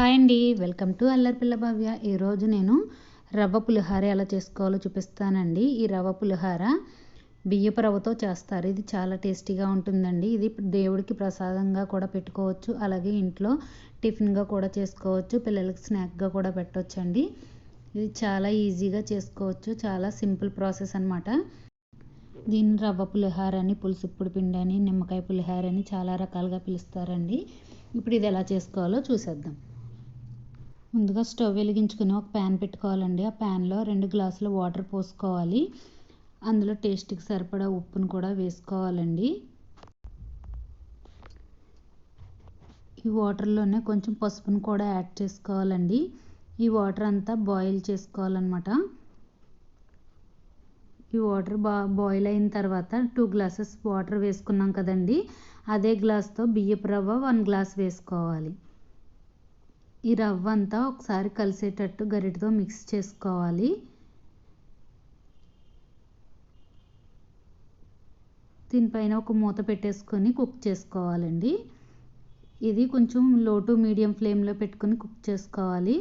Hi అండి. Welcome to Allari Pilla Bhavya. ఈరోజు నేను రవ్వ పులిహార ఎలా చేసుకోవాలో చూపిస్తానండి. ఈ రవ్వ పులిహార బియ్యపు రవ్వతో చేస్తారు. ఇది చాలా టేస్టీగా ఉంటుందండి. ఇది దేవుడికి ప్రసాదంగా కూడా పెట్టుకోవచ్చు. అలాగే ఇంట్లో టిఫిన్గా కూడా చేసుకోవచ్చు. పిల్లలకి స్నాక్గా కూడా పెట్టవచ్చండి ఇది చాలా ఈజీగా చేసుకోవచ్చు. చాలా సింపుల్ ప్రాసెస్ అనమాట దీన్ని రవ్వ పులిహార అని పులుసుప్పుడు పిండి అని నిమ్మకాయ పులిహార అని చాలా రకాలుగా పిలుస్తారండి. ఇప్పుడు ఇది ఎలా చేసుకోవాలో చూసేద్దాం. ముందుగా స్టవ్ వెలిగించుకుని ఒక ప్యాన్ పెట్టుకోవాలండి. ఆ ప్యాన్లో రెండు గ్లాసుల వాటర్ పోసుకోవాలి. అందులో టేస్ట్కి సరిపడా ఉప్పును కూడా వేసుకోవాలండి. ఈ వాటర్లోనే కొంచెం పసుపును కూడా యాడ్ చేసుకోవాలండి. ఈ వాటర్ అంతా బాయిల్ చేసుకోవాలన్నమాట. ఈ వాటర్ బా బాయిల్ అయిన తర్వాత టూ గ్లాసెస్ వాటర్ వేసుకున్నాం కదండి. అదే గ్లాస్తో బియ్యపు రవ్వ వన్ గ్లాస్ వేసుకోవాలి. ఈ రవ్వ అంతా ఒకసారి కలిసేటట్టు గరిటతో మిక్స్ చేసుకోవాలి. దీనిపైన ఒక మూత పెట్టేసుకొని కుక్ చేసుకోవాలండి. ఇది కొంచెం లో టు మీడియం ఫ్లేమ్లో పెట్టుకొని కుక్ చేసుకోవాలి.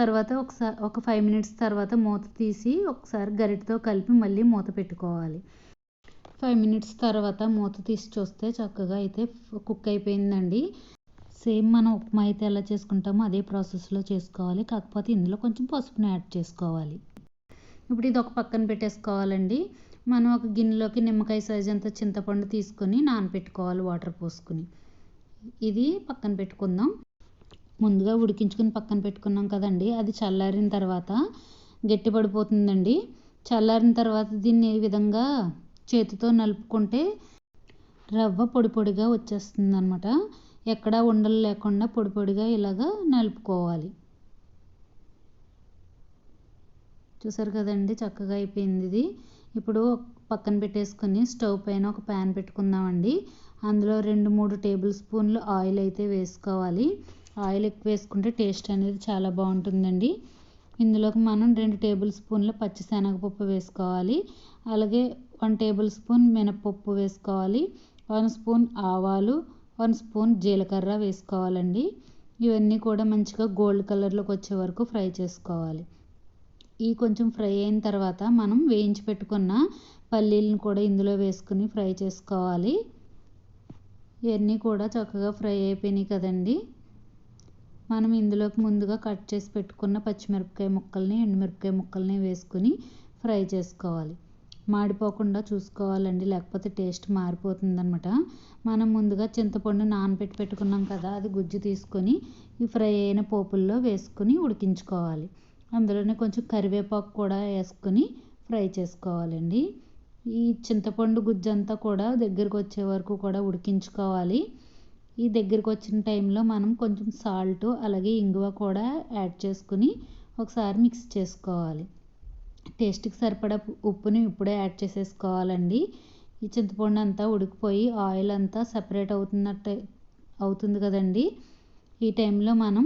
తర్వాత ఒకసారి ఒక ఫైవ్ మినిట్స్ తర్వాత మూత తీసి ఒకసారి గరిటతో కలిపి మళ్ళీ మూత పెట్టుకోవాలి. ఫైవ్ మినిట్స్ తర్వాత మూత తీసి చూస్తే చక్కగా అయితే కుక్ అయిపోయిందండి. సేమ్ మనం ఉప్మా అయితే ఎలా చేసుకుంటామో అదే ప్రాసెస్లో చేసుకోవాలి. కాకపోతే ఇందులో కొంచెం పసుపుని యాడ్ చేసుకోవాలి. ఇప్పుడు ఇది ఒక పక్కన పెట్టేసుకోవాలండి. మనం ఒక గిన్నెలోకి నిమ్మకాయ సైజ్ అంత చింతపండు తీసుకొని నానబెట్టుకోవాలి వాటర్ పోసుకుని. ఇది పక్కన పెట్టుకుందాం. ముందుగా ఉడికించుకుని పక్కన పెట్టుకున్నాం కదండి. అది చల్లారిన తర్వాత గట్టి పడిపోతుందండి చల్లారిన తర్వాత దీన్ని ఏ విధంగా చేతితో నలుపుకుంటే రవ్వ పొడి పొడిగా వచ్చేస్తుంది అనమాట ఎక్కడా ఉండలు లేకుండా పొడి పొడిగా ఇలాగా నలుపుకోవాలి. చూసారు కదండి? చక్కగా అయిపోయింది ఇది. ఇప్పుడు పక్కన పెట్టేసుకొని స్టవ్ పైన ఒక ప్యాన్ పెట్టుకుందామండి. అందులో రెండు మూడు టేబుల్ స్పూన్లు ఆయిల్ అయితే వేసుకోవాలి. ఆయిల్ ఎక్కువ వేసుకుంటే టేస్ట్ అనేది చాలా బాగుంటుందండి. ఇందులోకి మనం రెండు టేబుల్ స్పూన్ల పచ్చిశనగపప్పు వేసుకోవాలి. అలాగే వన్ టేబుల్ స్పూన్ మినపప్పు వేసుకోవాలి. వన్ స్పూన్ ఆవాలు వన్ స్పూన్ జీలకర్ర వేసుకోవాలండి. ఇవన్నీ కూడా మంచిగా గోల్డ్ కలర్లోకి వచ్చే వరకు ఫ్రై చేసుకోవాలి. ఈ కొంచెం ఫ్రై అయిన తర్వాత మనం వేయించి పెట్టుకున్న పల్లీలను కూడా ఇందులో వేసుకుని ఫ్రై చేసుకోవాలి. ఇవన్నీ కూడా చక్కగా ఫ్రై అయిపోయినాయి కదండి. మనం ఇందులోకి ముందుగా కట్ చేసి పెట్టుకున్న పచ్చిమిరపకాయ ముక్కల్ని ఎండుమిరపకాయ ముక్కల్ని వేసుకుని ఫ్రై చేసుకోవాలి. మాడిపోకుండా చూసుకోవాలండి. లేకపోతే టేస్ట్ మారిపోతుందనమాట మనం ముందుగా చింతపండు నానబెట్టి పెట్టుకున్నాం కదా అది గుజ్జు తీసుకొని ఈ ఫ్రై అయిన పోపుల్లో వేసుకొని ఉడికించుకోవాలి. అందులోనే కొంచెం కరివేపాకు కూడా వేసుకొని ఫ్రై చేసుకోవాలండి. ఈ చింతపండు గుజ్జు అంతా కూడా దగ్గరకు వచ్చే వరకు కూడా ఉడికించుకోవాలి. ఈ దగ్గరకు వచ్చిన టైంలో మనం కొంచెం సాల్ట్ అలాగే ఇంగువ కూడా యాడ్ చేసుకుని ఒకసారి మిక్స్ చేసుకోవాలి. టేస్ట్కి సరిపడా ఉప్పుని ఇప్పుడే యాడ్ చేసేసుకోవాలండి. ఈ చింతపండు అంతా ఉడికిపోయి ఆయిల్ అంతా సపరేట్ అవుతున్నట్టు అవుతుంది కదండి. ఈ టైంలో మనం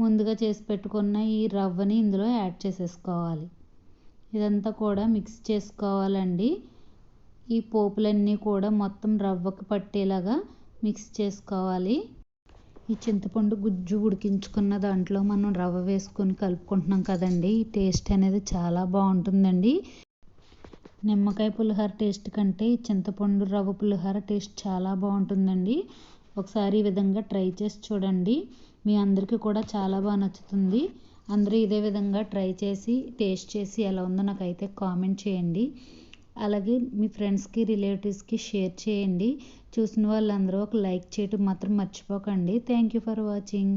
ముందుగా చేసి పెట్టుకున్న ఈ రవ్వని ఇందులో యాడ్ చేసేసుకోవాలి. ఇదంతా కూడా మిక్స్ చేసుకోవాలండి. ఈ పోపులన్నీ కూడా మొత్తం రవ్వకు పట్టేలాగా మిక్స్ చేసుకోవాలి. ఈ చింతపండు గుజ్జు ఉడికించుకున్న దాంట్లో మనం రవ్వ వేసుకొని కలుపుకుంటున్నాం కదండి. ఈ టేస్ట్ అనేది చాలా బాగుంటుందండి. నిమ్మకాయ పులిహోర టేస్ట్ కంటే ఈ చింతపండు రవ్వ పులిహోర టేస్ట్ చాలా బాగుంటుందండి. ఒకసారి ఈ విధంగా ట్రై చేసి చూడండి. మీ అందరికీ కూడా చాలా బాగా నచ్చుతుంది. అందరూ ఇదే విధంగా ట్రై చేసి టేస్ట్ చేసి ఎలా ఉందో నాకైతే కామెంట్ చేయండి. అలాగే మీ ఫ్రెండ్స్కి రిలేటివ్స్కి షేర్ చేయండి. చూసిన వాళ్ళందరూ ఒక లైక్ చేయటం మాత్రం మర్చిపోకండి. Thank you for watching.